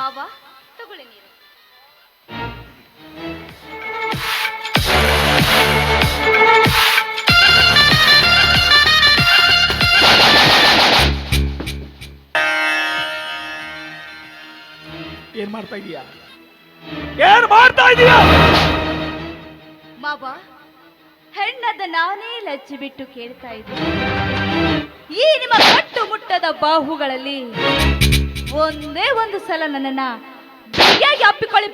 ಮಾವ ತಗೊಳ್ಳಿ ನೀರು. ಏನ್ ಮಾಡ್ತಾ ಇದೀಯಾ? ಏನ್ ಮಾಡ್ತಾ ಇದೀಯಾ? ಮಾವ ಹೆಣ್ಣದ ನಾನೇ ಲಜ್ಜೆ ಬಿಟ್ಟು ಕೇಳ್ತಾ ಇದ್ದೀನಿ. ಈ ನಿಮ್ಮ ಕಟ್ಟು ಮುಟ್ಟದ ಬಾಹುಗಳಲ್ಲಿ ಒಂದೇ ಒಂದು ಸಲ ನನ್ನನ್ನ ಬಿಗಿಯಾಗಿ ಅಪ್ಪಿಕೊಳ್ಳಿ.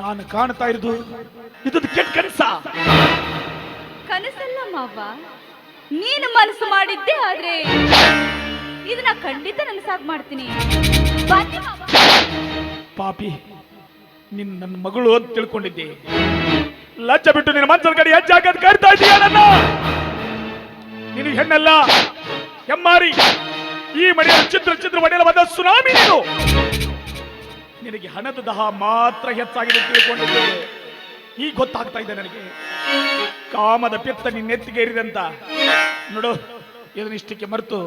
ನಾನು ಕಾಣ್ತಾ ಇರೋದು ಇದೊಂದು ಕೆಟ್ಟ ಕನಸ. ಕನಸಲ್ಲ ಮಾವ ನೀನು ಮನಸ್ಸು ಮಾಡಿದ್ದೆ ಆದ್ರೆ ಇದನ್ನ ಖಂಡಿತ ನನಸಾಗ್ ಮಾಡ್ತೀನಿ. ಬನ್ನಿ ಮಾವ. ಪಾಪಿ ನಿನ್ ನನ್ನ ಮಗಳು ಅಂತ ತಿಳ್ಕೊಂಡಿದ್ದೆ. ಲಜ್ಜ ಬಿಟ್ಟು ನಿನ್ನ ಮನ್ಸನ ಕಡೆ ಹೆಜ್ಜೆ ಹಾಕದ್ ಕರ್ತಾ ಇದೀಯ ನನ್ನ? ನೀನು ಹೆಣ್ಣಲ್ಲ? ಹೆಮ್ಮಾರಿ ಈ ಮನೆಯ ಚಿತ್ರ ಚಿತ್ರ ಮನೆಯಲ್ಲಿ ಬಂದ ಸುನಾಮಿ ನೀನು. ನಿನಗೆ ಹಣದ ದಹ ಮಾತ್ರ ಹೆಚ್ಚಾಗಿದೆ ತಿಳ್ಕೊಂಡಿದ್ದೇನೆ ತಿಳ್ಕೊಂಡಿದ್ದೆ. ಈಗ ಗೊತ್ತಾಗ್ತಾ ಇದೆ ನನಗೆ. ಕಾಮದ ಪಿತ್ತ ನಿನ್ನೆತ್ತಿಗೇರಿದಂತ ನೋಡು ಇದನ್ನಿಷ್ಟಕ್ಕೆ ಮರೆತು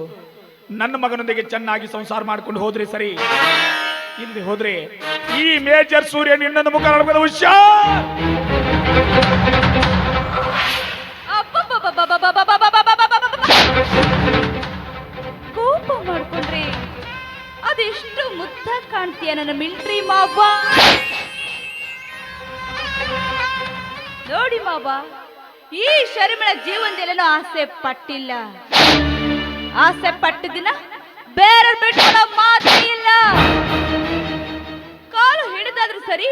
ನನ್ನ ಮಗನೊಂದಿಗೆ ಚೆನ್ನಾಗಿ ಸಂಸಾರ ಮಾಡ್ಕೊಂಡು ಹೋದ್ರೆ ಸರಿ. ಇಲ್ಲಿ ಹೋದ್ರೆ ಈ ಮೇಜರ್ ಸೂರ್ಯ ನಿನ್ನ ಮುಖ ಹುಷಾರ್. ಅದೆಷ್ಟು ಮುದ್ದ ಕಾಣ್ತೀಯ ನನ್ನ ಮಿಲ್ಟ್ರಿ ಮಾವ? ನೋಡಿ ಮಾವ, ಈ ಶರ್ಮಿಳ ಜೀವನದಲ್ಲೇನೋ ಆಸೆ ಪಟ್ಟಿಲ್ಲ. ಆಸೆ ಪಟ್ಟಿದ್ದಿನ ಬೇರೆ ಬಿಟ್ಕೊಳ್ಳೋ ಮಾತೇ ಇಲ್ಲ. ಕಾಲು ಹಿಡಿದಾದ್ರೂ ಸರಿ,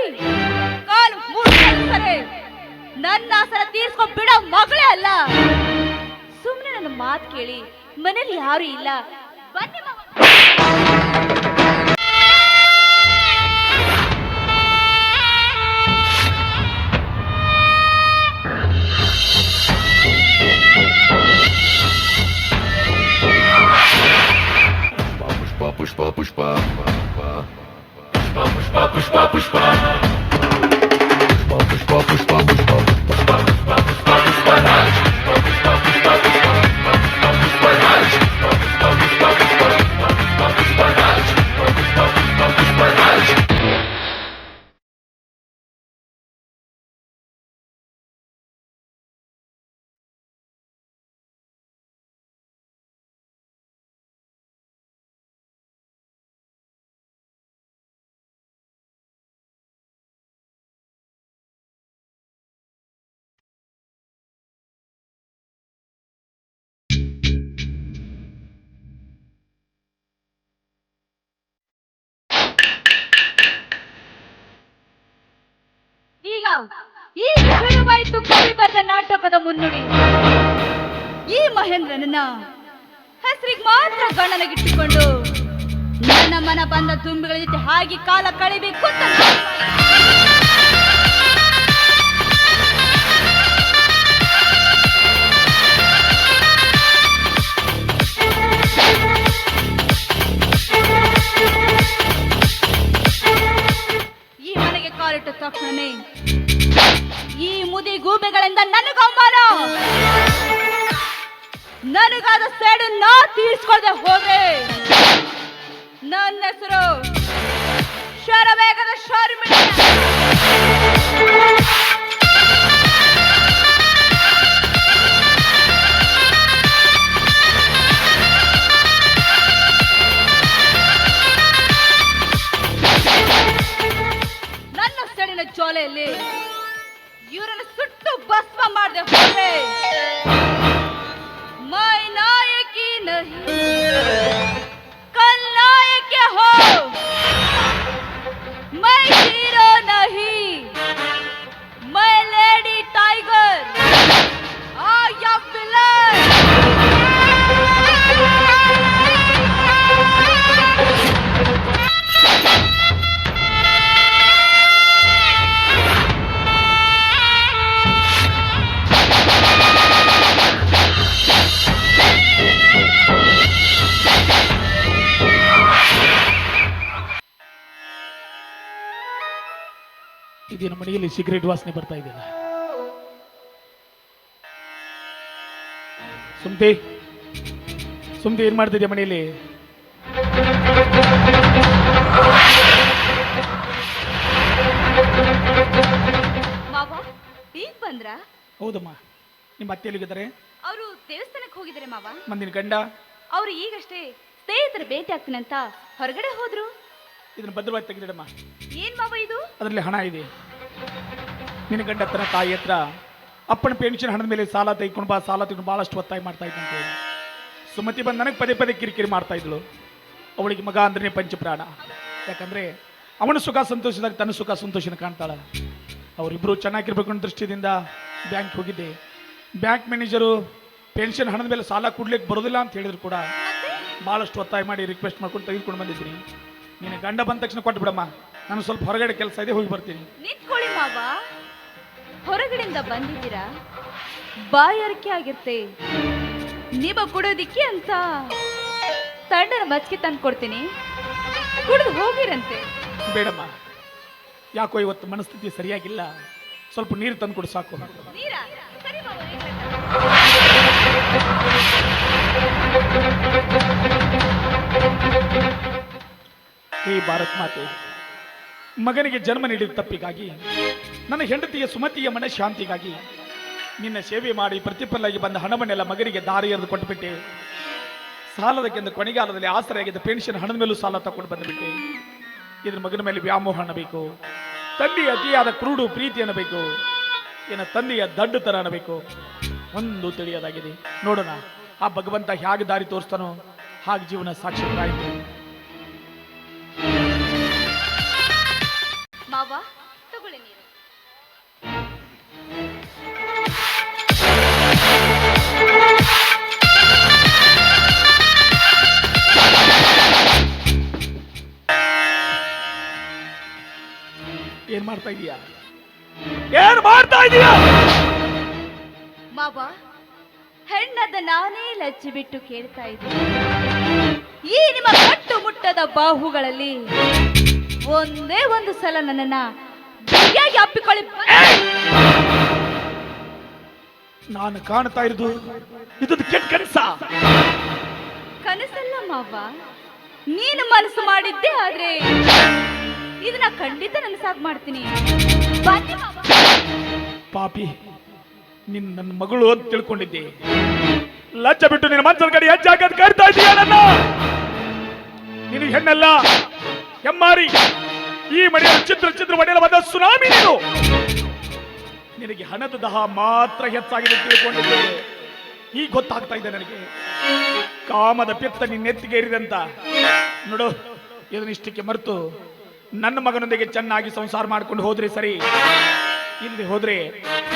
ಕಾಲು ಮುರಿದಾದ್ರೂ ಸರಿ, ನನ್ನ ಆಸನ ತೀರ್ಸ್ಕೊಂಡ್ ಬಿಡೋ ಮಗಳೇ ಅಲ್ಲ. ಸುಮ್ಮನೆ ನನ್ನ ಮಾತು ಕೇಳಿ, ಮನೇಲಿ ಯಾರು ಇಲ್ಲ. papos, papos, papos, papos, papos, papos, papos, papos, papos, papos, papos, papos, papos, papos, papos, papos, papos, ಈಗ ಶುರುವಾಯಿತು ಕವಿ ನಾಟಕದ ಮುನ್ನುಡಿ. ಈ ಮಹೇಂದ್ರನನ್ನ ಹೆಸರಿಗೆ ಮಾತ್ರ ಗಣನಗಿಟ್ಟುಕೊಂಡು ನನ್ನ ಮನ ಬಂದ ತುಂಬಿಗಳ ಜೊತೆ ಹಾಗೆ ಕಾಲ ಕಳಿಬೇಕು ಅಂತ ಈ ಮನೆಗೆ ಕಾಲಿಟ್ಟ ತಕ್ಷಣನೇ ಈ ಮುದಿ ಗೂಬೆಗಳಿಂದ ನನಗೆ ಅವಮಾನ ನನಗಾದ ಸೇಡು ನಾ ತೀರ್ಸ್ಕೊಳ್ದೆ ಹೋದ್ರೆ ನನ್ನ ಹೆಸರು ಶರವೇಗದ ಶರ್ಮಿಳ ನನ್ನ ಸೆಡಿನ ಚೋಲೆಯಲ್ಲಿ ಭಸ್ಮ ಮಾಡದೆ ಮೈ ನಾಯಕಿ ನಹಿ. ಸ್ವಾಮೀಜಿನ ಮನೆಯಲ್ಲಿ ಸಿಗರೇಟ್ ವಾಸನೆ ಬರ್ತಾ ಇದೆಯಲ್ಲ ಸುಮ್ತಿ ಸುಮ್ತಿ ಏನ್ ಮಾಡ್ತಿದ್ಯಾ ಮನೆಯಲ್ಲಿ? ಮಾವ ಬಂದ್ರ? ಹೌದಮ್ಮ ನಿಮ್ಮ ಅತ್ತೆ ಎಲ್ಲಿಗಿದ್ದಾರೆ? ಅವರು ದೇವಸ್ಥಾನಕ್ಕೆ ಹೋಗಿದ್ದಾರೆ ಮಾವ. ಮಂದಿನ ಗಂಡ? ಅವರು ಈಗಷ್ಟೇ ಸ್ನೇಹಿತರ ಭೇಟಿ ಆಗ್ತೀನಂತ ಹೊರಗಡೆ ಹೋದ್ರು. ಇದನ್ನ ಭದ್ರವಾಗಿ ತೆಗೆದಿಡಮ್ಮ. ಏನ್ ಮಾವ ಇದು? ಅದರಲ್ಲಿ ಹಣ ಇದೆ. ನಿನ್ನ ಗಂಡ ಹತ್ರ ತಾಯಿ ಹತ್ರ ಅಪ್ಪನ ಪೆನ್ಷನ್ ಹಣದ ಮೇಲೆ ಸಾಲ ತೆಗೆದುಕೊಂಡು ಬಾ, ಸಾಲ ತೆಗೆದು ಭಾಳಷ್ಟು ಒತ್ತಾಯ ಮಾಡ್ತಾ ಇದ್ದಂತೆ ಸುಮತಿ ಬಂದು ನನಗೆ ಪದೇ ಪದೇ ಕಿರಿಕಿರಿ ಮಾಡ್ತಾ ಇದ್ಳು ಅವಳಿಗೆ ಮಗ ಅಂದ್ರೆ ಪಂಚಪ್ರಾಣ. ಯಾಕಂದ್ರೆ ಅವನ ಸುಖ ಸಂತೋಷದಾಗ ತನ್ನ ಸುಖ ಸಂತೋಷನ ಕಾಣ್ತಾಳ. ಅವರಿಬ್ಬರು ಚೆನ್ನಾಗಿರ್ಬೇಕು ಅನ್ನೋ ದೃಷ್ಟಿಯಿಂದ ಬ್ಯಾಂಕ್ ಹೋಗಿದ್ದೆ. ಬ್ಯಾಂಕ್ ಮ್ಯಾನೇಜರು ಪೆನ್ಷನ್ ಹಣದ ಮೇಲೆ ಸಾಲ ಕೊಡ್ಲಿಕ್ಕೆ ಬರೋದಿಲ್ಲ ಅಂತ ಹೇಳಿದ್ರು ಕೂಡ. ಭಾಳಷ್ಟು ಒತ್ತಾಯ ಮಾಡಿ ರಿಕ್ವೆಸ್ಟ್ ಮಾಡ್ಕೊಂಡು ತೆಗೆದುಕೊಂಡು ಬಂದಿದ್ದೀನಿ. ನಿನ್ನ ಗಂಡ ಬಂದ ತಕ್ಷಣ ಕೊಟ್ಟು ಬಿಡಮ್ಮ ನಾನು ಸ್ವಲ್ಪ ಹೊರಗಡೆ ಕೆಲಸ ಇದೆ ಹೋಗಿ ಬರ್ತೀನಿ. ನಿಂತ್ಕೊಳ್ಳಿ ಮಾವ. ಹೊರಗಡೆಯಿಂದ ಬಂದಿದ್ದೀರಾ? ಬಾಯಾರಿಕೆ ಆಗಿರ್ತೆ ನೀವ ಕುಡೋದಿಕ್ಕೆ ಅಂತ. ತಣ್ಣನ ಮಜ್ಜಿಗೆ ತಂದು ಕೊಡ್ತೀನಿ. ಕುಡಿದು ಹೋಗಿರಂತೆ. ಬೇಡಮ್ಮ. ಯಾಕೋ ಇವತ್ತು ಮನಸ್ಥಿತಿ ಸರಿಯಾಗಿಲ್ಲ. ಸ್ವಲ್ಪ ನೀರು ತಂದು ಕೊಡು ಸಾಕು. ನೀರಾ? ಸರಿ ಮಾವ ನೀರ್ ತರ್ತೀನಿ. ಹೇ ಭಾರತ್ ಮಾತೆ ಮಗನಿಗೆ ಜನ್ಮ ನೀಡಿದ ತಪ್ಪಿಗಾಗಿ, ನನ್ನ ಹೆಂಡತಿಯ ಸುಮತಿಯ ಮನಃಶಾಂತಿಗಾಗಿ ನಿನ್ನ ಸೇವೆ ಮಾಡಿ ಪ್ರತಿಫಲಾಗಿ ಬಂದ ಹಣವನ್ನೆಲ್ಲ ಮಗನಿಗೆ ದಾರಿ ಎರೆದು ಕೊಟ್ಟುಬಿಟ್ಟೆ. ಸಾಲದಕ್ಕೆಂದು ಕೊನೆಗಾಲದಲ್ಲಿ ಆಸರೆಯಾಗಿದ್ದ ಪೆನ್ಷನ್ ಹಣದ ಮೇಲೂ ಸಾಲ ತಗೊಂಡು ಬಂದುಬಿಟ್ಟೆ. ಇದ್ರ ಮಗನ ಮೇಲೆ ವ್ಯಾಮೋಹ ಅನ್ನಬೇಕು. ತಂದೆಯ ಅತಿಯಾದ ಕ್ರೂಡು ಪ್ರೀತಿ ಅನ್ನಬೇಕು. ಏನ ತಂದೆಯ ದಡ್ಡುತನ ಅನ್ನಬೇಕು. ಒಂದು ತಿಳಿಯೋದಾಗಿದೆ. ನೋಡೋಣ, ಆ ಭಗವಂತ ಹೇಗೆ ದಾರಿ ತೋರಿಸ್ತಾನೋ ಹಾಗೆ ಜೀವನ ಸಾಕ್ಷಿಯಾಯಿತು ಮಾಡ್ತಾ ಇದೀಯಾ? ಏನ್ ಮಾಡ್ತಾ ಇದೀಯಾ? ಮಾವ ಹೆಣ್ಣದ ನಾನೇ ಲಜ್ಜಿ ಬಿಟ್ಟು ಕೇಳ್ತಾ ಇದ್ದೀನಿ. ಈ ನಿಮ್ಮ ಕಟ್ಟು ಮುಟ್ಟದ ಬಾಹುಗಳಲ್ಲಿ ಒಂದೇ ಒಂದು ಸಲ ನನ್ನನ್ನ ಬಿಗಿಯಾಗಿ ಅಪ್ಪಿಕೊಳ್ಳಿ. ನಾನು ಕಾಣ್ತಾ ಇರೋದು ಇದೊಂದು ಕೆಟ್ಟ ಕನಸ. ಕನಸಲ್ಲ ಮಾವ ನೀನು ಮನಸ್ಸು ಮಾಡಿದ್ದೆ ಆದ್ರೆ ಇದನ್ನ ಖಂಡಿತ ನನಸಾಗ್ ಮಾಡ್ತೀನಿ. ಪಾಪಿ, ನಿನ್ ನನ್ನ ಮಗಳು ಅಂತ ತಿಳ್ಕೊಂಡಿದ್ದೆ. ಲಜ್ಜ ಬಿಟ್ಟು ನಿನ್ನ ಮನ್ಸಲ್ ಕಡೆ ಹೆಜ್ಜೆ ಹಾಕದ್ ಕರಿತಾ ಇದೀಯ ನನ್ನ? ನೀನು ಹೆಣ್ಣಲ್ಲ, ಹೆಮ್ಮಾರಿ. ಈ ಮನೆಯ ಚಿತ್ರ ಚಿತ್ರ ಮನೆಯಲ್ಲಿ ಬಂದ ಸುನಾಮಿ ನೀನು. ನಿನಗೆ ಹಣದ ದಹ ಮಾತ್ರ ಹೆಚ್ಚಾಗಿದೆ ತಿಳ್ಕೊಂಡಿದ್ದೆ. ಈಗ ಗೊತ್ತಾಗ್ತಾ ಇದೆ ನನಗೆ. ಕಾಮದ ಪಿತ್ತ ನಿನ್ನೆತ್ತಿಗೆ ಏರಿದಂತ ನೋಡು ಇದನ್ನಿಷ್ಟಕ್ಕೆ ಮರೆತು ನನ್ನ ಮಗನೊಂದಿಗೆ ಚೆನ್ನಾಗಿ ಸಂಸಾರ ಮಾಡ್ಕೊಂಡು ಹೋದ್ರಿ ಸರಿ? ಇಲ್ಲಿ ಹೋದ್ರೆ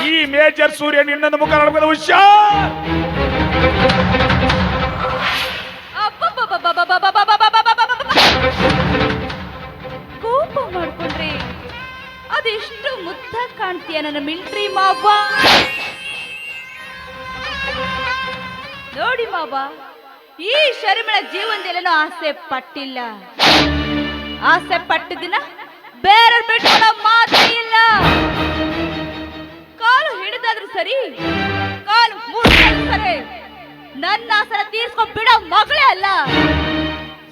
ಈ ಮೇಜರ್ ಸೂರ್ಯ ನಿನ್ನನ್ನು ಮುಖ ನೋಡ್ಕೊಂಡು ಹುಷಾರ್! ಕೋಪ ಮಾಡ್ಕೊಂಡ್ರಿ ಅದೆಷ್ಟು ಮುದ್ದ ಕಾಣ್ತೀಯ ನನ್ನ ಮಿಲ್ಟ್ರಿ ಮಾವ? ನೋಡಿ ಮಾವ, ಈ ಶರ್ಮಳ ಜೀವನದಲ್ಲೇನೋ ಆಸೆ ಪಟ್ಟಿಲ್ಲ. ಆಸೆ ಪಟ್ಟ ದಿನ ಬೇರೆ ಬಿಟ್ಕೊಳ್ಳೋ ಮಾತೇ ಇಲ್ಲ. ಕಾಲು ಹಿಡಿದಾದ್ರೂ ಸರಿ, ಕಾಲು ಮುರಿದಾದ್ರೂ ನನ್ನ ಆಸರ ತೀರ್ಸ್ಕೊಂಡ್ ಬಿಡೋ ಮಗಳೇ ಅಲ್ಲ.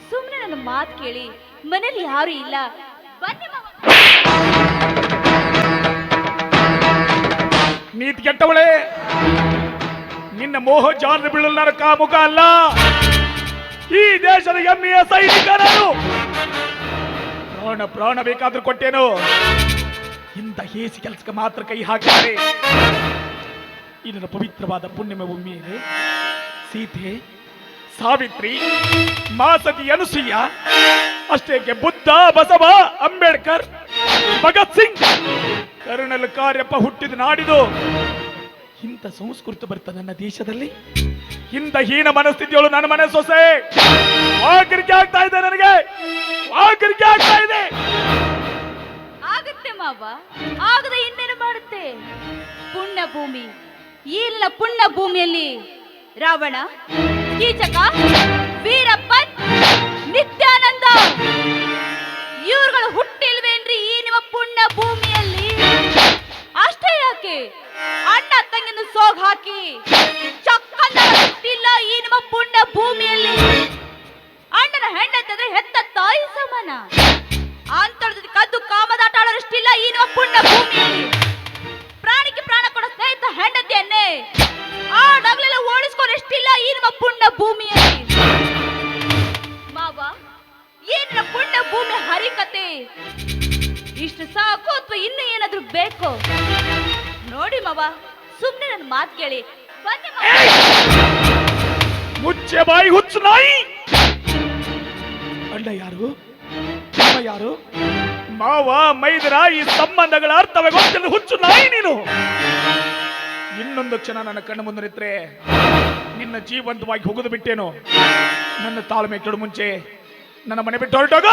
ಸುಮ್ಮನೆ ನನ್ನ ಮಾತು ಕೇಳಿ, ಮನೇಲಿ ಯಾರು ಇಲ್ಲ. ಬನ್ನಿ. ನೀತಿ ಕೆಟ್ಟವಳೆ, ನಿನ್ನ ಮೋಹ ಜಾಲ ಬೀಳಲಾರ ಕಾಮುಖ ಅಲ್ಲ. ಈ ದೇಶದ ಎಮ್ಮೆಯ ಸೈನಿಕ ನಾನು ಪ್ರಾಣ ಪ್ರಾಣ ಬೇಕಾದ್ರೂ ಕೊಟ್ಟೇನು? ಇಂಥ ಹೇಸಿ ಕೆಲಸಕ್ಕೆ ಮಾತ್ರ ಕೈ ಈ ನನ್ನ ಪವಿತ್ರವಾದ ಪುಣ್ಯಮ ಇದೆ ಸೀತೆ, ಸಾವಿತ್ರಿ ಮಾಸತಿ ಅನುಸೂಯ ಅಷ್ಟೇಕೆ ಬುದ್ಧ, ಬಸವ, ಅಂಬೇಡ್ಕರ್, ಭಗತ್ ಸಿಂಗ್ ಕರ್ನಲ್ ಕಾರ್ಯಪ್ಪ ಹುಟ್ಟಿದ ನಾಡಿದು. ಇಂಥ ಸಂಸ್ಕೃತಿ ಬರ್ತದೆ ನನ್ನ ದೇಶದಲ್ಲಿ. ಇಂಥ ಹೀನ ಮನಸ್ಥಿತಿಯೊಳು ನನ್ನ ಮನೆ ಸೊಸೆ. ವಾಕರಿಕೆ ಆಗ್ತಾ ಇದೆ ನನಗೆ. ವಾಕರಿಕೆ ಆಗ್ತಾ ಇದೆ. ಆಗುತ್ತೆ ಮಾವ, ಆಗದೆ ಇನ್ನೇನು ಮಾಡುತ್ತೆ? ಪುಣ್ಯ ಭೂಮಿ ಈಲಿನ ಪುಣ್ಯ ಭೂಮಿಯಲ್ಲಿ ರಾವಣ, ಕೀಚಕ, ವೀರಪ್ಪನ್, ನಿತ್ಯಾನಂದ, ಇವ್ರುಗಳು ಹುಟ್ಟಿಲ್ವೇನ್ರಿ ಈ ನಿಮ್ಮ ಪುಣ್ಯ ಭೂಮಿಯಲ್ಲಿ ಅಷ್ಟೇ ಯಾಕೆ? ಅಣ್ಣ, ತಂಗಿನ ಸೋಗ್ ಹಾಕಿ, ಚಕ್ಕಂದ ಹುಟ್ಟಿಲ್ಲ ಈ ನಿಮ್ಮ ಪುಣ್ಯ ಭೂಮಿಯಲ್ಲಿ ನಮ್ಮ ಪುಣ್ಯ ಭೂಮಿ. ಪ್ರಾಣಿಗೆ ಪ್ರಾಣ ಕೊಡ ಸ್ನೇಹಿತ ಹೆಂಡತಿಯನ್ನೇ. ಆಡಾಗ್ಲೆಲ್ಲ ಓಡಿಸ್ಕೊನೆಷ್ಟಿಲ್ಲ ಈ ನಮ್ಮ ಪುಣ್ಯ ಭೂಮಿಯಲ್ಲಿ. ಮಾವ ಏನಿನ ಪುಣ್ಯ ಭೂಮಿ ಹರಿಕತೆ. ಇಷ್ಟು ಸಾಕು ಅಥವಾ ಇನ್ನು ಏನಾದ್ರೂ ಬೇಕು? ನೋಡಿ ಮಾವ ಸುಮ್ಮನೆ ನನ್ನ ಮಾತು ಕೇಳಿ. ಬನ್ನಿ. ಮುಚ್ಚೆ ಬಾಯಿ ಹುಚ್ಚು ನಾಯಿ. ಅಣ್ಣ ಯಾರು? ಯಾರು? ಮಾವ ಮೈದರ ಈ ಸಂಬಂಧಗಳ ಅರ್ಥವೇ ಗೊತ್ತಿಲ್ಲ. ಹುಚ್ಚು ನಾಯಿ ನೀನು. ಇನ್ನೊಂದು ಕ್ಷಣ ನನ್ನ ಕಣ್ಣು ಮುಂದೆ ನಿತ್ರೆ ನಿನ್ನ ಜೀವಂತವಾಗಿ ಹೋಗದು ಬಿಟ್ಟೇನು? ನನ್ನ ತಾಳ್ಮೆ ಕೆಡು ಮುಂಚೆ ನನ್ನ ಮನೆ ಬಿಟ್ಟು ಹೊರಟೋಗ.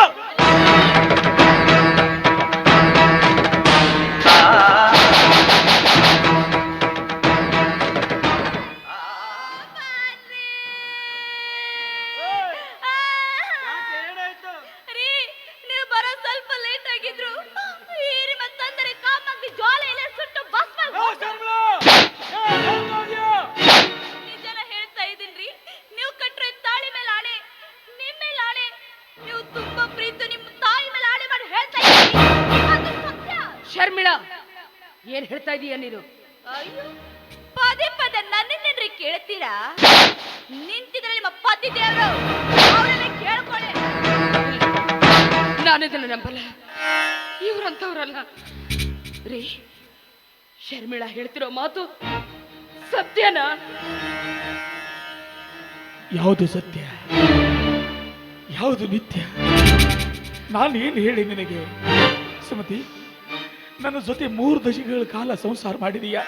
ಅಯ್ಯೋ ಪದೇ ಪದೇ ನನ್ನೇನ್ರಿ ಕೇಳ್ತೀರಾ? ನಿಂತಿದ್ರೆ ನಿಮ್ಮ ಪತಿ ದೇವರು. ಅವರನ್ನ ಕೇಳ್ಕೊಳ್ಳಿ. ನಾನು ಇದನ್ನ ನಂಬಲ್ಲ. ಇವ್ರಂತವ್ರಲ್ಲ ರೀ ಶರ್ಮಿಳಾ ಹೇಳ್ತಿರೋ ಮಾತು ಸತ್ಯನಾ? ಯಾವುದು ಸತ್ಯ? ಯಾವುದು ನಿತ್ಯ ನಾನು ಏನು ಹೇಳಿ ನಿನಗೆ? ಸುಮತಿ ನನ್ನ ಜೊತೆ ಮೂರು ದಶಕಗಳ ಕಾಲ ಸಂಸಾರ ಮಾಡಿದೀಯ?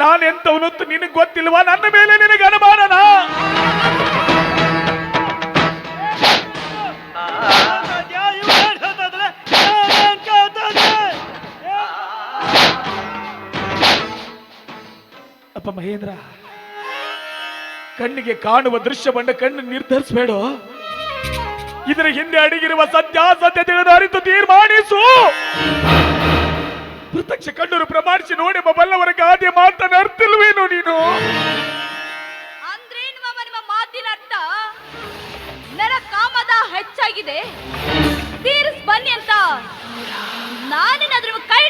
ನಾನೆಂತವನಂತ ನಿನಗೆ ಗೊತ್ತಿಲ್ವಾ? ನನ್ನ ಮೇಲೆ ನಿನಗೆ ಅನುಮಾನನ? ಅಪ್ಪ ಮಹೇಂದ್ರ ಕಣ್ಣಿಗೆ ಕಾಣುವ ದೃಶ್ಯವನ್ನು ಕಣ್ಣು ನಿರ್ಧರಿಸಬೇಡ? ಇದರ ಹಿಂದೆ ಅಡಗಿರುವ ಸತ್ಯಾಸತ್ಯ ತಿಳಿದ ಅರಿತು ತೀರ್ಮಾನಿಸು. ಪ್ರತ್ಯಕ್ಷ ಕಣ್ಣೂರು ಪ್ರಮಾಣಿಸಿ ನೋಡಿ ಬಲ್ಲವರ ಗಾದೆ ಮಾತನ್ನ ಅರ್ಥಿಲ್ವೇನು ನೀನು? ಅಂದ್ರೆ ನಿಮ್ಮ ಅರ್ಥ ಕಾಮದ ಹೆಚ್ಚಾಗಿದೆ. ತೀರಿಸ್ ಬನ್ನಿ ಅಂತ ನಾನೇನಾದ್ರೂ ಕೈ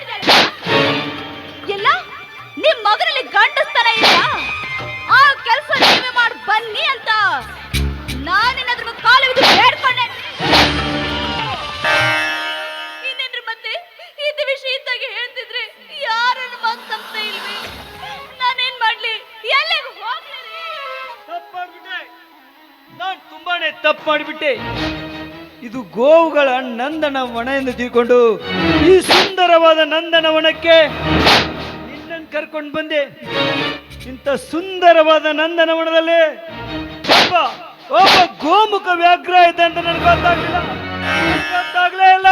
ಇಲ್ಲ ನಿಮ್ ಮಗನಲ್ಲಿ ಗಂಡಸ್ತನ ಇಲ್ಲ? ಆ ಕೆಲಸ ನೀವೇ ಮಾಡಿ ಬನ್ನಿ ಅಂತ ನಾನೇನಾದ್ರೂ ಕಾಲು ಬಿದ್ದು ಬೇಡ್ಕೊಂಡೆ. ನಾನು ತುಂಬಾನೇ ತಪ್ಪು ಮಾಡಿಬಿಟ್ಟೆ. ಇದು ಗೋವುಗಳ ನಂದನವನ ಎಂದು ತಿಳ್ಕೊಂಡು ಈ ಸುಂದರವಾದ ನಂದನವನಕ್ಕೆ ನಿನ್ನನ್ನು ಕರ್ಕೊಂಡು ಬಂದೆ. ಇಂಥ ಸುಂದರವಾದ ನಂದನವನದಲ್ಲಿ ಒಬ್ಬ ಒಬ್ಬ ಗೋಮುಖ ವ್ಯಾಘ್ರ ಇದೆ ಅಂತ ನನಗೆ ಗೊತ್ತಾಗ್ಲಿಲ್ಲ. ಗೊತ್ತಾಗ್ಲೇ ಇಲ್ಲ!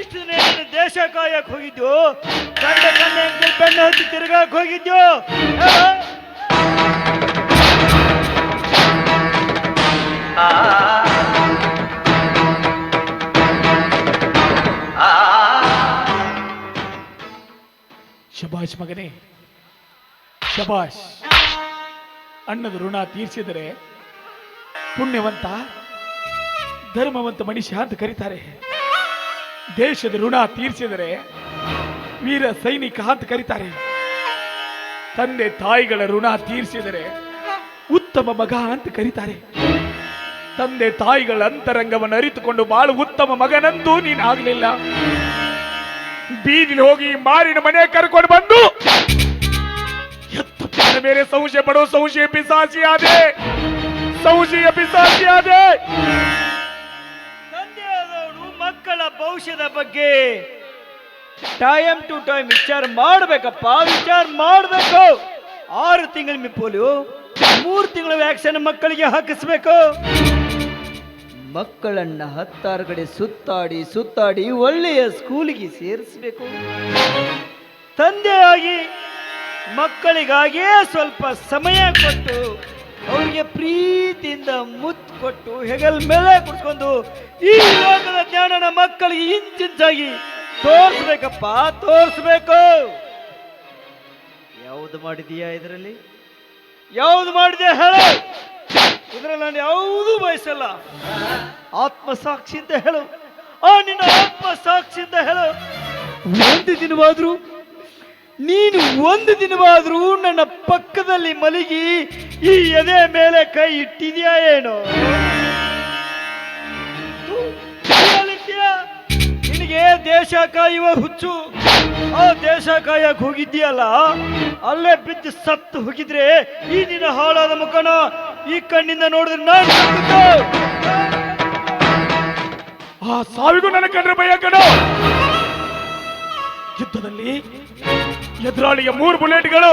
ಇಷ್ಟು ನೀನು ದೇಶ ಕಾಯಕ್ಕೆ ಹೋಗಿದ್ದು ಗಂಡ ಹಚ್ಚಿ ಬೆನ್ನ ಹತ್ತಿ ತಿರ್ಗಾಕ್ ಹೋಗಿದ್ಯೋ ಶಬಾಷ್ ಮಗನೇ, ಶಬಾಷ್. ಅಣ್ಣದ ಋಣ ತೀರ್ಸಿದರೆ ಪುಣ್ಯವಂತ, ಧರ್ಮವಂತ ಮನುಷ್ಯ ಅಂತ ಕರೀತಾರೆ. ದೇಶದ ಋಣ ತೀರಿಸಿದರೆ ವೀರ ಸೈನಿಕ ಅಂತ ಕರೀತಾರೆ. ತಂದೆ ತಾಯಿಗಳ ಋಣ ತೀರಿಸಿದರೆ ಉತ್ತಮ ಮಗ ಅಂತ ಕರೀತಾರೆ. ತಂದೆ ತಾಯಿಗಳ ಅಂತರಂಗವನ್ನು ಅರಿತುಕೊಂಡು ಬಾಳು ಉತ್ತಮ ಮಗನಂತೂ ನೀನು ಆಗಲಿಲ್ಲ. ಬೀದಿಲಿ ಹೋಗಿ ಮಾರಿನ ಮನೆ ಕರ್ಕೊಂಡು ಬಂದು ಮೇಲೆ ಸಂಶಯ ಪಡೋ ಸಂಶಯ ಪಿಸಾಸಿ ಆದೆ ಸಂಶಯ ಪಿಸಾಸಿ ಆದೆ ಮಕ್ಕಳ ಭವಿಷ್ಯದ ಬಗ್ಗೆ ಟೈಮ್ ಟು ಟೈಮ್ ವಿಚಾರ ಮಾಡಬೇಕಪ್ಪ, ವಿಚಾರ ಮಾಡಬೇಕು. ಆರು ತಿಂಗಳ ಪೋಲಿಯೋ ಮೂರು ತಿಂಗಳ ವ್ಯಾಕ್ಸಿನ್ ಮಕ್ಕಳಿಗೆ ಹಾಕಿಸ್ಬೇಕು. ಮಕ್ಕಳನ್ನ ಹತ್ತಾರು ಕಡೆ ಸುತ್ತಾಡಿ ಸುತ್ತಾಡಿ ಒಳ್ಳೆಯ ಸ್ಕೂಲಿಗೆ ಸೇರಿಸಬೇಕು. ತಂದೆಯಾಗಿ ಮಕ್ಕಳಿಗಾಗಿಯೇ ಸ್ವಲ್ಪ ಸಮಯ ಕೊಟ್ಟು ಅವರಿಗೆ ಪ್ರೀತಿಯಿಂದ ಮುತ್ತು ಕೊಟ್ಟು ಹೆಗಲ್ ಮೇಲೆ ಕುಟ್ಕೊಂಡು ಈ ಲೋಕದ ಜ್ಞಾನನ ಮಕ್ಕಳಿಗೆ ಇಂಚಿಂಚಾಗಿ ತೋರಿಸ್ಬೇಕಪ್ಪ ತೋರಿಸ್ಬೇಕು. ಯಾವುದು ಮಾಡಿದೀಯಾ ಇದರಲ್ಲಿ? ಯಾವುದು ಮಾಡಿದೆ ಹೇಳು. ಇದರಲ್ಲಿ ನಾನು ಯಾವುದೂ ಬಯಸಲ್ಲ. ಆತ್ಮಸಾಕ್ಷಿ ಅಂತ ಹೇಳು. ಆ ನಿನ್ನ ಆತ್ಮಸಾಕ್ಷಿ ಅಂತ ಹೇಳು. ಒಂದು ದಿನವಾದರೂ, ನೀನು ಒಂದು ದಿನವಾದರೂ ನನ್ನ ಪಕ್ಕದಲ್ಲಿ ಮಲಗಿ ಈ ಎದೆ ಮೇಲೆ ಕೈ ಇಟ್ಟಿದ್ಯಾ ಏನು? ನಿನಗೆ ದೇಶ ಕಾಯುವ ಹುಚ್ಚು. ಆ ದೇಶ ಕಾಯಕ್ಕೆ ಹೋಗಿದ್ದೀಯಲ್ಲ? ಅಲ್ಲೇ ಬಿದ್ದು ಸತ್ತು ಹೋಗಿದ್ರೆ ಈ ನಿನ್ನ ಹಾಳಾದ ಮುಖನ ಈ ಕಣ್ಣಿಂದ ನೋಡಿದ್ರೆ ನಾನು? ಆ ಸಾವಿಗೂ ನನ್ನ ಕಂಡ್ರೆ ಭಯ ಕಣ್ಣು ಯುದ್ಧದಲ್ಲಿ ಎದುರಾಳಿಯ ಮೂರು ಬುಲೆಟ್ಗಳು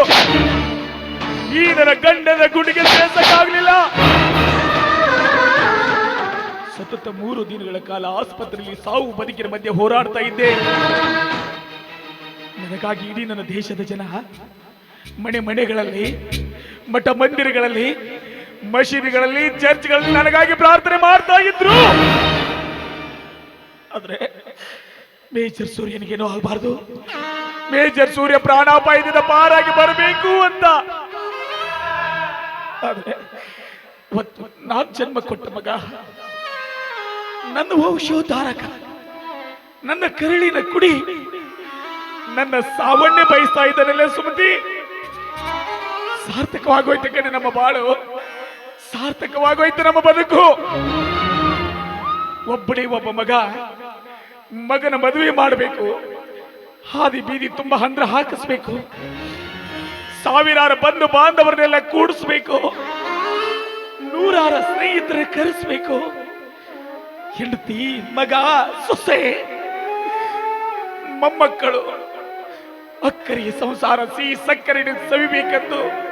ಈ ನನ್ನ ಗಂಡದ ಗುಂಡಿಗೆ ಸೇರ್ಸಕ್ಕಾಗ್ಲಿಲ್ಲ. ಸತತ ಮೂರು ದಿನಗಳ ಕಾಲ ಆಸ್ಪತ್ರೆಯಲ್ಲಿ ಸಾವು ಬದುಕಿನ ಮಧ್ಯೆ ಹೋರಾಡ್ತಾ ಇದ್ದೆ. ನನಗಾಗಿ ಇಡೀ ನನ್ನ ದೇಶದ ಜನ, ಮನೆ ಮನೆಗಳಲ್ಲಿ, ಮಠ ಮಂದಿರಗಳಲ್ಲಿ ಮಸೀದಿಗಳಲ್ಲಿ ಚರ್ಚ್ಗಳಲ್ಲಿ ನನಗಾಗಿ ಪ್ರಾರ್ಥನೆ ಮಾಡ್ತಾ ಇದ್ರು. ಆದ್ರೆ ಮೇಜರ್ ಸೂರ್ಯನಿಗೇನೋ ಆಗಬಾರ್ದು. ಮೇಜರ್ ಸೂರ್ಯ ಪ್ರಾಣಾಪಾಯದಿಂದ ಪಾರಾಗಿ ಬರಬೇಕು ಅಂತ. ಆದ್ರೆ ನಾನ್ ಜನ್ಮ ಕೊಟ್ಟ ಮಗ ನನ್ನ ವಂಶೋದ್ಧಾರಕ ನನ್ನ ಕರಳಿನ ಕುಡಿ ನನ್ನ ಸಾವನ್ನೇ ಬಯಸ್ತಾ ಇದ್ದಾನಲ್ಲ ಸುಮತಿ. ಸಾರ್ಥಕವಾಗೋಯ್ತಕ್ಕೆ ನಮ್ಮ ಬಾಳು. ಸಾರ್ಥಕವಾಗೋಯ್ತು ನಮ್ಮ ಬದುಕು. ಒಬ್ಬನೇ ಒಬ್ಬ ಮಗ, ಮಗನ ಮದುವೆ ಮಾಡಬೇಕು. ಹಾದಿ ಬೀದಿ ತುಂಬಾ ಹಂದ್ರ ಹಾಕಿಸ್ಬೇಕು. ಸಾವಿರಾರು ಬಂಧು ಬಾಂಧವರನ್ನೆಲ್ಲ ಕೂಡಿಸ್ಬೇಕು. ನೂರಾರು ಸ್ನೇಹಿತರ ಕರೆಸ್ಬೇಕು. ಹೆಂಡತಿ, ಮಗ, ಸೊಸೆ, ಮೊಮ್ಮಕ್ಕಳು, ಅಕ್ಕರಿಗೆ ಸಂಸಾರ ಸಿಹಿ ಸಕ್ಕರೆ ಸವಿಬೇಕೆಂದು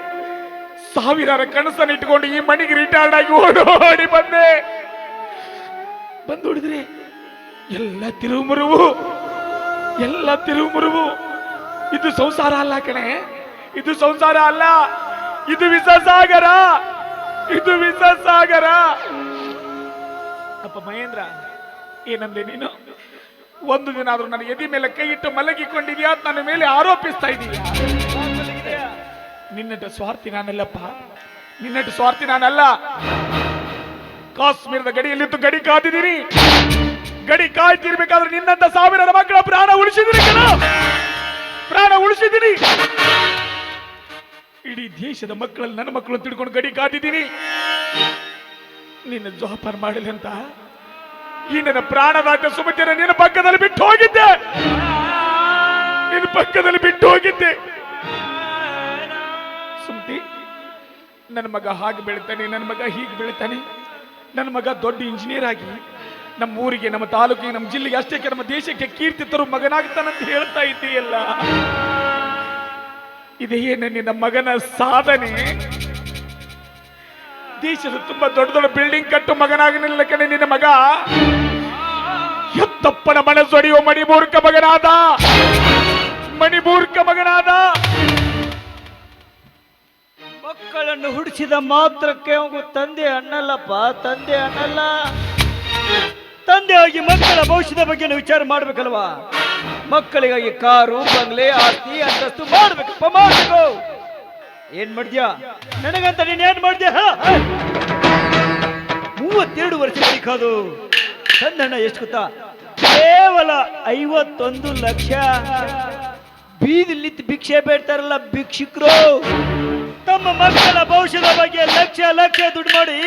ಸಾವಿರಾರ ಕನಸನ್ನು ಇಟ್ಕೊಂಡು ಈ ಮನೆಗೆ ರಿಟೈರ್ಡ್ ಆಗಿ ಓಡೋಡಿ ಬಂದೆ. ಬಂದು ಹೊಡಿದ್ರೆ ಎಲ್ಲ ತಿರುಮುರುವು ಎಲ್ಲ ತಿರುಮುರುವು ಇದು ಸಂಸಾರ ಅಲ್ಲ ಕಣೆ, ಇದು ಸಂಸಾರ ಅಲ್ಲ, ಇದು ವಿಷ ಸಾಗರ ಇದು ವಿಷ ಸಾಗರ ಅಪ್ಪ ಮಹೇಂದ್ರ, ಏನಂದೆ ನೀನು? ಒಂದು ದಿನ ಆದ್ರೂ ನನ್ನ ಎದಿ ಮೇಲೆ ಕೈ ಇಟ್ಟು ಮಲಗಿಕೊಂಡಿದ್ಯಾ? ನನ್ನ ಮೇಲೆ ಆರೋಪಿಸ್ತಾ ಇದೀಯಾ? ನಿನ್ನಟ ಸ್ವಾರ್ಥಿ ನಾನಲ್ಲಪ್ಪ. ನಿನ್ನಟ ಸ್ವಾರ್ಥಿ ನಾನಲ್ಲ. ಕಾಶ್ಮೀರದ ಗಡಿಯಲ್ಲಿದ್ದು ಗಡಿ ಕಾದಿದ್ದೀನಿ ಗಡಿ ಕಾಯ್ತಿರ್ಬೇಕಾದ್ರೆ ನಿನ್ನಂತ ಸಾವಿರಾರು ಮಕ್ಕಳ ಪ್ರಾಣ ಉಳಿಸಿದಿರಿ ಪ್ರಾಣ ಉಳಿಸಿದಿರಿ. ಇಡೀ ದೇಶದ ಮಕ್ಕಳಲ್ಲಿ ನನ್ನ ಮಕ್ಕಳು ತಿಳ್ಕೊಂಡು ಗಡಿ ಕಾದಿದ್ದೀನಿ ನಿನ್ನ ಜೋಪಾನ ಮಾಡಲಿ ಅಂತ. ಈ ನನ್ನ ಪ್ರಾಣದಾಟ ಸುಮತಿಯನ್ನು ನಿನ್ನ ಪಕ್ಕದಲ್ಲಿ ಬಿಟ್ಟು ಹೋಗಿದ್ದೆ. ನಿನ್ನ ಪಕ್ಕದಲ್ಲಿ ಬಿಟ್ಟು ಹೋಗಿದ್ದೆ. ನನ್ನ ಮಗ ಹಾಗೆ ಬೆಳಿತಾನೆ, ನನ್ನ ಮಗ ಹೀಗೆ ಬೆಳಿತಾನೆ. ನನ್ನ ಮಗ ದೊಡ್ಡ ಇಂಜಿನಿಯರ್ ಆಗಿ ನಮ್ಮ ಊರಿಗೆ, ನಮ್ಮ ತಾಲೂಕಿಗೆ, ನಮ್ಮ ಜಿಲ್ಲೆಗೆ ಅಷ್ಟೇ ನಮ್ಮ ದೇಶಕ್ಕೆ ಕೀರ್ತಿ ತರೋ ಮಗನಾಗ್ತಾನಂತ ಹೇಳ್ತಾ ಇದ್ದೀಯಲ್ಲ. ಇದೇನು ನಿನ್ನ ಮಗನ ಸಾಧನೆ? ದೇಶದ ತುಂಬಾ ದೊಡ್ಡ ದೊಡ್ಡ ಬಿಲ್ಡಿಂಗ್ ಕಟ್ಟು ಮಗನಾಗಲಿಲ್ಲ ಕಣೆ ನಿನ್ನ ಮಗ. ಎತ್ತಪ್ಪನ ಮನಸ್ಸೊಡೆಯುವ ಮಣಿಮೂರ್ಖ ಮಗನಾದ. ಮಣಿಮೂರ್ಖ ಮಗನಾದ. ಮಕ್ಕಳನ್ನು ಹುಡಿಸಿದ ಮಾತ್ರಕ್ಕೆ ಅವನು ತಂದೆ ಅಣ್ಣಲ್ಲಪ್ಪ ತಂದೆ ಅಣ್ಣಲ್ಲ ತಂದೆಯಾಗಿ ಮಕ್ಕಳ ಭವಿಷ್ಯದ ಬಗ್ಗೆ ವಿಚಾರ ಮಾಡ್ಬೇಕಲ್ವಾ? ಮಕ್ಕಳಿಗಾಗಿ ಕಾರು, ಬಂಗ್ಲೆ, ಆಸ್ತಿ, ಅಂತಸ್ತು ಮಾಡ್ಬೇಕಪ್ಪ ಮಾಡ್ಬೇಕು. ಏನ್ ಮಾಡಿದ್ಯಾ? ನನಗಂತ ನೀನ್ ಏನ್ ಮಾಡಿದ್ಯಾ? ಮೂವತ್ತೆರಡು ವರ್ಷ ಬೇಕಾದು ತಂದಣ್ಣ ಎಷ್ಟು ಗೊತ್ತಾ? ಕೇವಲ ಐವತ್ತೊಂದು ಲಕ್ಷ. ಬೀದಿಲಿತ್ತು ಭಿಕ್ಷೆ ಬೇಡ್ತಾರಲ್ಲ ಭಿಕ್ಷುಕರು. ತಮ್ಮ ಮಕ್ಕಳ ಭವಿಷ್ಯದ ಬಗ್ಗೆ ಲಕ್ಷ ಲಕ್ಷ ದುಡ್ಡು ಮಾಡಿ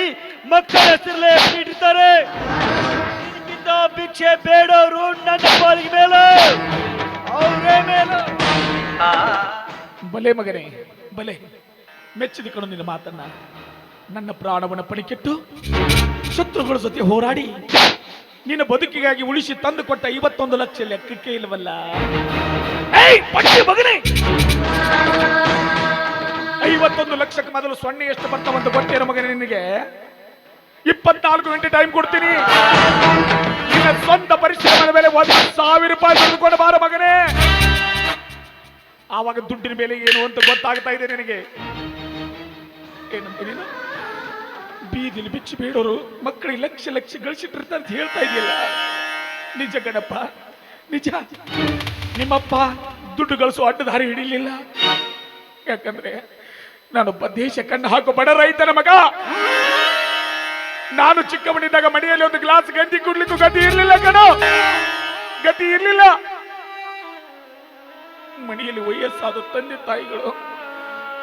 ಮಕ್ಕಳ ಹೆಸರಲ್ಲೇ ಇಟ್ಟಿರ್ತಾರೆ ಭಿಕ್ಷೆ ಬೇಡವರು ನನ್ನ ಪಾಲಿಗೆ ಮೇಲೆ ಅವರೇ ಮೇಲೆ. ಬಲೆ ಮಗನೇ ಬಲೆ. ಮೆಚ್ಚಿದಿಕೊಂಡು ನಿನ್ನ ಮಾತನ್ನ. ನನ್ನ ಪ್ರಾಣವನ್ನು ಪಣಿಕಿಟ್ಟು ಶತ್ರುಗಳ ಜೊತೆ ಹೋರಾಡಿ ನಿನ್ನ ಬದುಕಿಗಾಗಿ ಉಳಿಸಿ ತಂದು ಕೊಟ್ಟ ಐವತ್ತೊಂದು ಲಕ್ಷ ಲೆಕ್ಕಕ್ಕೆ ಇಲ್ಲವಲ್ಲ? ಏಯ್, ಪಟ್ಟಿ ಮಗನೇ! ಐವತ್ತೊಂದು ಲಕ್ಷಕ್ಕೆ ಮೊದಲು ಸೊನ್ನೆ ಎಷ್ಟು ಬರ್ತಾವಂತ ಗೊತ್ತೇನು ಮಗನೇ ನಿನಗೆ? ಇಪ್ಪತ್ನಾಲ್ಕು ಗಂಟೆ ಟೈಮ್ ಕೊಡ್ತೀನಿ. ನಿನ್ನ ಸ್ವಂತ ಪರಿಶ್ರಮದ ಮೇಲೆ ಒಂದು ಸಾವಿರ ರೂಪಾಯಿ ತಂದುಕೊಂಡು ಬಾರ ಮಗನೇ. ಆವಾಗ ದುಡ್ಡಿನ ಮೇಲೆ ಏನು ಅಂತ ಗೊತ್ತಾಗ್ತಾ ಇದೆ ನಿನಗೆ. ಏನಂತ ನೀನು? ಬೀದಿಲಿ ಬಿಚ್ಚಿ ಬೇಡೋರು ಮಕ್ಕಳಿಗೆ ಲಕ್ಷ ಲಕ್ಷ ಗಳಿಸಿಟ್ಟಿರ್ತ ಅಂತ ಹೇಳ್ತಾ ಇದೆಯಲ್ಲ. ನಿಜ ಗಣಪ್ಪ ನಿಜ. ನಿಮ್ಮಪ್ಪ ದುಡ್ಡು ಗಳಿಸೋ ಅಡ್ಡದಾರಿ ಹಿಡಿಲಿಲ್ಲ. ಯಾಕಂದ್ರೆ ನಾನೊಬ್ಬ ದೇಶ ಕಣ್ಣು ಹಾಕೋ ಬಡ ರೈತನ ಮಗ. ನಾನು ಚಿಕ್ಕವನಿದ್ದಾಗ ಮನೆಯಲ್ಲಿ ಒಂದು ಗ್ಲಾಸ್ ಗಂಜಿ ಕುಡ್ಲಿಕ್ಕೂ ಗತಿ ಇರ್ಲಿಲ್ಲ ಕಣ. ಗತಿ ಇರ್ಲಿಲ್ಲ. ಮನೆಯಲ್ಲಿ ವಯಸ್ಸಾದ ತಂದೆ ತಾಯಿಗಳು,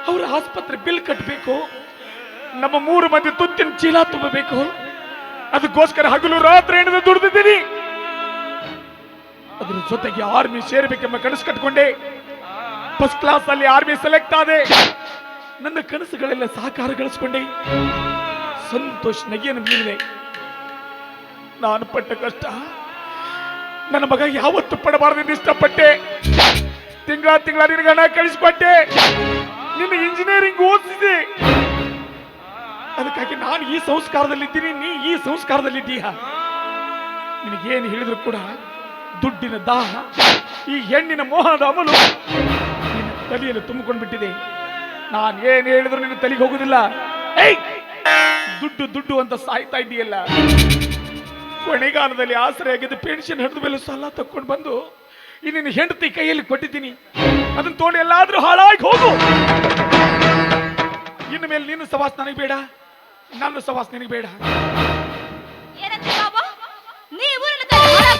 ಅವರ ಆಸ್ಪತ್ರೆ ಬಿಲ್ ಕಟ್ಟಬೇಕು ನಮ್ಮ ಮೂರು ಮಂದಿ ತುತ್ತಿನ ಚೀಲ ತುಂಬಬೇಕು. ಅದಕ್ಕೋಸ್ಕರ ಹಗಲು ರಾತ್ರಿ ಹಿಡಿದು ದುಡಿದಿದ್ದೀನಿ. ಅದ್ರ ಜೊತೆಗೆ ಆರ್ಮಿ ಸೇರ್ಬೇಕೆಂಬ ಕನಸು ಕಟ್ಕೊಂಡೆ. ಫಸ್ಟ್ ಕ್ಲಾಸ್ ಅಲ್ಲಿ ಆರ್ಮಿ ಸೆಲೆಕ್ಟ್ ಆದೆ. ನನ್ನ ಕನಸುಗಳೆಲ್ಲ ಸಾಕಾರಗೊಳಿಸ್ಕೊಂಡೆ. ಸಂತೋಷ ನಗೆಯನ್ನು ಬೀಳಿದೆ ನಾನು ಪಟ್ಟ ಕಷ್ಟ, ನನ್ನ ಮಗ ಯಾವತ್ತು ಪಡಬಾರದೆಂದು ಇಷ್ಟಪಟ್ಟೆ. ತಿಂಗಳ ತಿಂಗಳ ನಿನಗೆ ಹಣ ಕಳಿಸ್ಕೊಟ್ಟೆ. ನಿನ್ನ ಇಂಜಿನಿಯರಿಂಗ್ ಓದಿಸಿದೆ. ಅದಕ್ಕಾಗಿ ನಾನು ಈ ಸಂಸ್ಕಾರದಲ್ಲಿದ್ದೀನಿ, ನೀ ಈ ಸಂಸ್ಕಾರದಲ್ಲಿದ್ದೀಯ. ನಿನಗೇನು ಹೇಳಿದ್ರು ಕೂಡ ದುಡ್ಡಿನ ದಾಹ, ಈ ಹೆಣ್ಣಿನ ಮೋಹದ ಅಮಲು ತಲೆಯಲ್ಲಿ ತುಂಬಿಕೊಂಡು ಬಿಟ್ಟಿದೆ ನಾನು ಏನು ಹೇಳಿದ್ರು ನಿನ್ನ ತಲೆಗೆ ಹೋಗುದಿಲ್ಲ. ಏಯ್! ದುಡ್ಡು ದುಡ್ಡು ಅಂತ ಸಾಯ್ತಾ ಇದೆಯಲ್ಲ ಕೊನೆಗಾಲದಲ್ಲಿ ಆಸರೆ ಆಗಿದ್ದು ಪೆನ್ಷನ್ ಹಿಡಿದ ಮೇಲೆ ಸಾಲ ತಕ್ಕೊಂಡು ಬಂದು ಇನ್ನಿನ ನಿನ್ನ ಹೆಂಡತಿ ಕೈಯಲ್ಲಿ ಕೊಟ್ಟಿದ್ದೀನಿ. ಅದನ್ನ ತೋಣ ಎಲ್ಲಾದ್ರೂ ಹಾಳಾಗಿ ಹೋಗು. ಇನ್ನು ಮೇಲೆ ನಿನ್ನ ಸವಾಸ ನನಗೆ ಬೇಡ, ನನ್ನ ಸವಾಸ ನಿನಗೆ ಬೇಡ. ನೀವು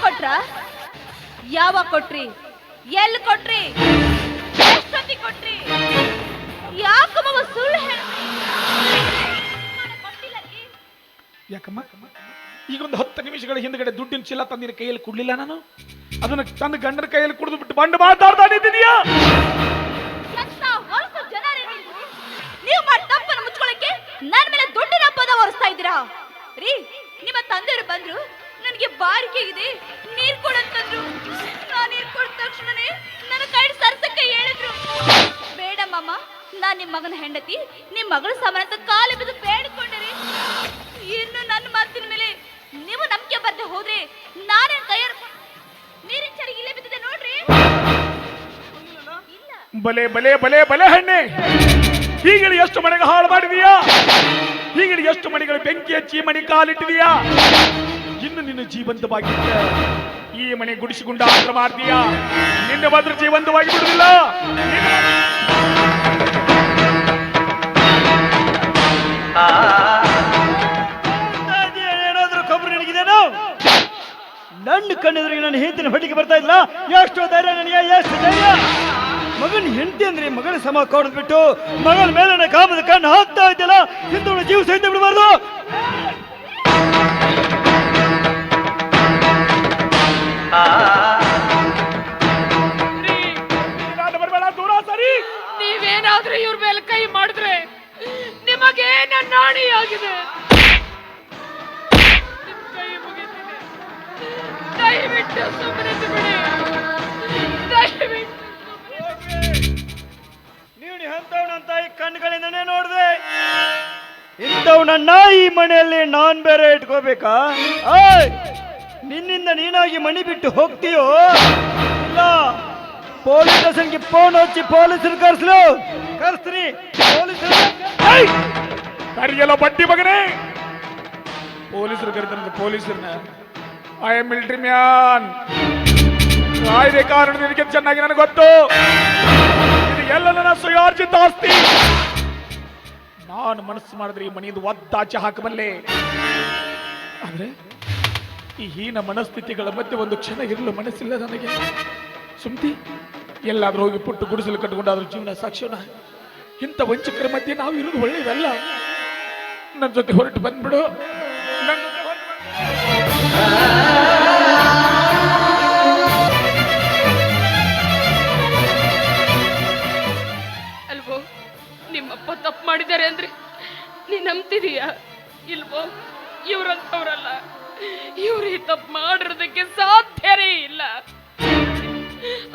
ಕೊಟ್ರ? ಯಾವಾಗ ಕೊಟ್ರಿ? ಎಲ್ಲಿ ಕೊಟ್ರಿ? ಕೊಟ್ರಿ? ಯಾಕೆ ಮಗ ಸುಳ್ಳು ಯಾಕಮ್ಮ? ಈಗ ಒಂದು ಹತ್ತು ನಿಮಿಷಗಳ ಹಿಂದ್ಗಡೆ ದುಡ್ಡಿನ ಚೀಲ ತಂದಿನ ಕೈಯಲ್ಲಿ ಕೊಡ್ಲಿಲ್ಲ ನಾನು? ಅದನ್ನ ತನ್ನ ಗಂಡನ ಕೈಯಲ್ಲಿ ಕುಡಿದು ಬಿಟ್ಟು ಬಂಡು ಮಾತಾಡ್ತಾ ನಿಂತಿದೀಯಾ ನೀವು. ನೀವು ಮಾಡಿ ತಪ್ಪನ್ನು ಮುಚ್ಕೊಳ್ಳಕ್ಕೆ ನನ್ನ ಮೇಲೆ ದುಡ್ಡಿನ ಪದ ಹೊರಿಸ್ತಾ ಇದ್ದೀರಾ? ರೀ ನಿಮ್ಮ ತಂದೆಯವರು ಬಂದ್ರು ನನಗೆ ಬಾರಿಕೆ ಇದೆ ನೀರು ಕೊಡಂತಂದ್ರು ನಾನು ನೀರು ಕೊಟ್ಟ ತಕ್ಷಣನೇ ನನ್ನ ಕೈ ಸರ್ಸಕ್ಕೆ ಹೇಳಿದ್ರು. ಮಾಮ? ನಾನ್ ನಿಮ್ಮ ಮಗನ ಹೆಂಡತಿ ನಿಮ್ಮ ಮಗಳ ಸಮಾನಂತ ಕಾಲು ಬಿದ್ದು ಬೇಡಿಕೊಂಡ್ರಿ. ಇನ್ನು ನನ್ನ ಮಾತಿನ ಮೇಲೆ ನೀವು ನಂಬಿಕೆ ಬರ್ದೆ ಹೋದ್ರೆ ನಾನೇ ಕೈಯರ್ ನೀರಿನ ಚರಿಗೆ ಇಲ್ಲೇ ಬಿದ್ದಿದೆ ನೋಡ್ರಿ. ಬಲೆ ಬಲೆ ಬಲೆ ಬಲೆ ಹಣ್ಣೆ. ಹೀಗೆ ಎಷ್ಟು ಮನೆಗೆ ಹಾಳು ಮಾಡಿದೀಯಾ? ಹೀಗೆ ಎಷ್ಟು ಮನೆಗಳು ಬೆಂಕಿ ಹಚ್ಚಿ ಮನೆ ಕಾಲಿಟ್ಟಿದೀಯಾ? ಇನ್ನು ನಿನ್ನ ಜೀವಂತವಾಗಿದ್ದ ಈ ಮನೆ ಗುಡಿಸಿಗುಂಡ ಆಟ ಮಾಡ್ತೀಯಾ? ನಿನ್ನ ಮಾತ್ರ ಜೀವಂತವಾಗಿ ಬಿಡುದಿಲ್ಲ ಏನಾದ್ರೂ ಖಬರ್ ನಿನಗಿದೇನೋ? ನನ್ನ ಕಣ್ಣಿದ್ರೆ ನನ್ನ ಹೆಂಡತಿನ ಹೊಟ್ಟಿಗೆ ಬರ್ತಾ ಇದ್ಲ? ಎಷ್ಟು ಧೈರ್ಯ ನನಗೆ ಎಷ್ಟು ಧೈರ್ಯ. ಮಗನ ಹೆಂಡತಿ ಅಂದ್ರೆ ಮಗನ ಸಮ ಕೊಡ್ಬಿಟ್ಟು ಮಗನ ಮೇಲೆ ನನ್ನ ಕಾಮದ ಕಣ್ಣು ಹಾಕ್ತಾ ಇದ್ದಲ್ಲ ಹಿಂದೂ ಜೀವ ಸಹಿತ ಬಿಡಬಾರ್ದು. ನೀನಾದ ನಿಮಗೆ ನನ್ನ ನಾಣಿಯಾಗಿದೆ ಬಿಡಿ. ಎಂಥವನಂತ ಈ ಕಣ್ಣುಗಳಿಂದನೇ ನೋಡಿದೆ. ಇಂಥವನನ್ನ ಈ ಮನೆಯಲ್ಲಿ ನಾನ್ ಬೇರೆ ಇಟ್ಕೋಬೇಕಾ? ನಿನ್ನಿಂದ ನೀನಾಗಿ ಮಣಿ ಬಿಟ್ಟು ಹೋಗ್ತೀಯೋ? ಇಲ್ಲ. ಪೊಲೀಸ್ ಸ್ಟೇಷನ್ಗೆ ಫೋನ್ ಹಚ್ಚಿ ಪೊಲೀಸರು ಕರ್ಸ್ಲು. ಕರ್ಸ್ತೀನಿ ಕರಿಯಲ್ಲ ಬಡ್ಡಿ ಮಗನೇ. ಪೊಲೀಸರು ಕರೀತಾರೆ ಪೊಲೀಸರನ್ನ ಐ ಎಂ ಮಿಲಿಟರಿ ಮ್ಯಾನ್ ಕಾಯ್ದೆ ಕಾರಣ ನಿನಗೆ ಚೆನ್ನಾಗಿ ನನಗೆ ಗೊತ್ತು? ಎಲ್ಲ ನನ್ನ ಸುಯಾರ್ಜಿತ ಆಸ್ತಿ. ನಾನು ಮನಸ್ಸು ಮಾಡಿದ್ರೆ ಈ ಮನೆಯಿಂದ ಒದ್ದಾಚೆ ಹಾಕಬಲ್ಲೆ ಆದ್ರೆ ಈ ಹೀನ ಮನಸ್ಥಿತಿಗಳ ಮಧ್ಯೆ ಒಂದು ಕ್ಷಣ ಇರಲು ಮನಸ್ಸಿಲ್ಲ ನನಗೆ. ಸುಮ್ತಿ, ಎಲ್ಲಾದ್ರೂ ಹೋಗಿ ಪುಟ್ಟು ಗುಡಿಸಲು ಕಟ್ಟಿಕೊಂಡಾದ್ರೂ ಜೀವನ ಸಾಕ್ಷೋಣ ಇಂಥ ವಂಚಕರ ಮಧ್ಯೆ ನಾವು ಇರೋದು ಒಳ್ಳೇದಲ್ಲ ನನ್ನ ಜೊತೆ ಹೊರಟು ಬಂದ್ಬಿಡು. ನನ್ ಅಲ್ವೋ, ನಿಮ್ಮಪ್ಪ ತಪ್ಪು ಮಾಡಿದ್ದಾರೆ ಅಂದ್ರೆ ನೀ ನಂಬ್ತಿದೀಯಾ? ಇಲ್ವೋ ಇವ್ರಂತವ್ರಲ್ಲ ಇವ್ರು ಈ ತಪ್ಪು ಮಾಡಿರೋದಕ್ಕೆ ಸಾಧ್ಯನೇ ಇಲ್ಲ.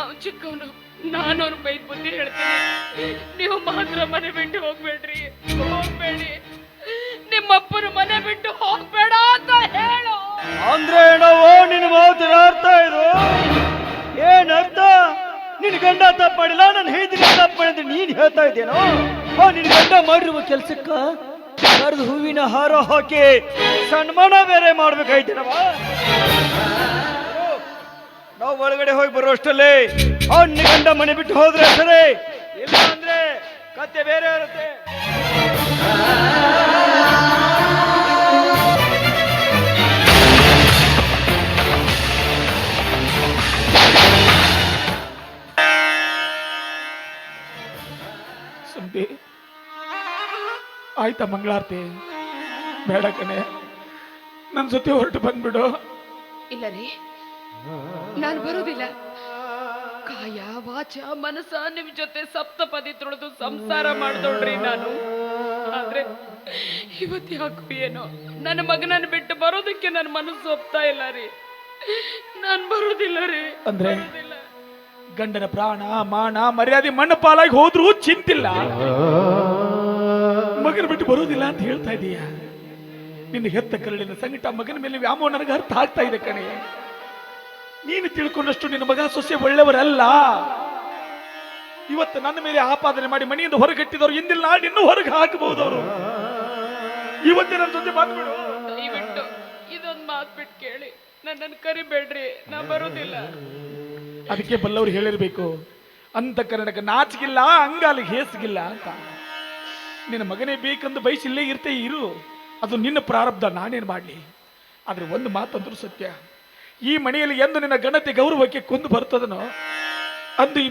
ಅವನು ಚಿಕ್ಕವನು. ನಾನು ಅವ್ರ ಬೈದ್ ಬುದ್ಧಿ ಹೇಳ್ತೀನಿ. ನೀವು ಮಾತ್ರ ಮನೆ ಬಿಟ್ಟು ಹೋಗ್ಬೇಡ್ರಿ. ಹೋಗ್ಬೇಡಿ. ನಿಮ್ಮಪ್ಪನ ಮನೆ ಬಿಟ್ಟು ಹೋಗ್ಬೇಡ ಅಂತ ಹೇಳು. ಅಂದ್ರೆ ನಾವು ನಿನ್ನ ಮಾತಿನ ಅರ್ಥ ಇದು? ಏನ್ ಅರ್ಥ? ನಿನ್ ಗಂಡ ತಪ್ಪಾಡಿಲ್ಲ ನನ್ನ ಹೆಂಡತಿ ತಪ್ಪು ಮಾಡಿದ್ರೆ ನೀನ್ ಹೇಳ್ತಾ ಇದ್ದೇನೋ? ಓ ನಿನ್ ಗಂಡ ಮಾಡಿರುವ ಕೆಲ್ಸಕ್ಕ ಕರೆದು ಹೂವಿನ ಹಾರ ಹಾಕಿ ಸನ್ಮಾನ ಬೇರೆ ಮಾಡ್ಬೇಕಾಯ್ತೇನವ? ನಾವು ಒಳಗಡೆ ಹೋಗಿ ಬರೋ ಅಷ್ಟಲ್ಲೇ ಅವ್ನ ಗಂಡ ಮನೆ ಬಿಟ್ಟು ಹೋದ್ರೆ ಸರಿ ಇಲ್ಲ ಅಂದ್ರೆ ಕತ್ತೆ ಬೇರೆ ಇರುತ್ತೆ. ಸುಂಟಿ ಆಯ್ತಾ ಮಂಗಳಾರತಿ? ಬೇಡ ಕಣೆ ನನ್ನ ಜೊತೆ ಹೊರಟು ಬಂದ್ಬಿಡು. ಇಲ್ಲ ರೀ ನಾನು ಬರೋದಿಲ್ಲ. ಕಾಯ ವಾಚ ಮನಸ ನಿಮ್ ಜೊತೆ ಸಪ್ತಪದಿ ತೊಳೆದು ಸಂಸಾರ ಮಾಡ್ದೋಳ್ರಿ ನಾನು. ಆದ್ರೆ ಇವತ್ತು ಯಾಕೋ ಏನೋ ನನ್ನ ಮಗನನ್ನ ಬಿಟ್ಟು ಬರೋದಕ್ಕೆ ನನ್ನ ಮನಸ್ಸು ಒಪ್ತಾ ಇಲ್ಲ ರೀ. ನಾನ್ ಬರೋದಿಲ್ಲ ರೀ. ಅಂದ್ರೆ? ಬರುದಿಲ್ಲ. ಗಂಡನ ಪ್ರಾಣ ಮಾನ ಮರ್ಯಾದೆ ಮಣ್ಣು ಪಾಲಾಗಿ ಹೋದ್ರೂ ಚಿಂತಿಲ್ಲ. ಮಗನ ಬಿಟ್ಟು ಬರುವುದಿಲ್ಲ ಅಂತ ಹೇಳ್ತಾ ಇದೀಯ? ನಿನ್ನ ಹೆತ್ತ ಕರಳಿನ ಸಂಗಟ ಮಗನ ಮೇಲೆ ವ್ಯಾಮೋಹ ನನಗೆ ಅರ್ಥ ಆಗ್ತಾ ಇದೆ ಕಣೆ. ನೀನು ತಿಳ್ಕೊಂಡಷ್ಟು ನಿನ್ನ ಮಗ ಸೊಸೆ ಒಳ್ಳೆಯವರಲ್ಲ. ಇವತ್ತು ನನ್ನ ಮೇಲೆ ಆಪಾದನೆ ಮಾಡಿ ಮನೆಯಿಂದ ಹೊರಗಟ್ಟಿದವರು ಇಂದಿಲ್ಲ ನಾಡು ಇನ್ನೂ ಹೊರಗೆ ಹಾಕಬಹುದು ಅವರು. ಇವತ್ತೇ ನನ್ನ ಜೊತೆ ಬಂದ್ಬಿಡು. ದಯವಿಟ್ಟು ಇದೊಂದು ಮಾತ್ ಬಿಟ್ಟು ಕೇಳಿ. ನನ್ನನ್ನು ಕರಿಬೇಡ್ರಿ ನಾ ಬರೋದಿಲ್ಲ. ಅದಕ್ಕೆ ಬಲ್ಲವರು ಹೇಳಿರ್ಬೇಕು ಅಂತ ಕರ್ನಾಟಕ ನಾಚಿಗಿಲ್ಲ ಅಂಗಾಲಿಗೆ ಹೇಸಿಗಿಲ್ಲ ಅಂತ. ನಿನ್ನ ಮಗನೇ ಬೇಕಂದು ಬಯಸಿಲ್ಲೇ ಇರ್ತೇ ಇರು. ಅದು ನಿನ್ನ ಪ್ರಾರಬ್ಧ ನಾನೇನು ಮಾಡಲಿ? ಆದರೆ ಒಂದು ಮಾತಂದ್ರೂ ಸತ್ಯ. ಈ ಮನೆಯಲ್ಲಿ ಎಂದು ನಿನ್ನ ಗಣತಿ ಗೌರವಕ್ಕೆ ಕುಂದು ಬರ್ತದನೋ ಅಂದು ಈ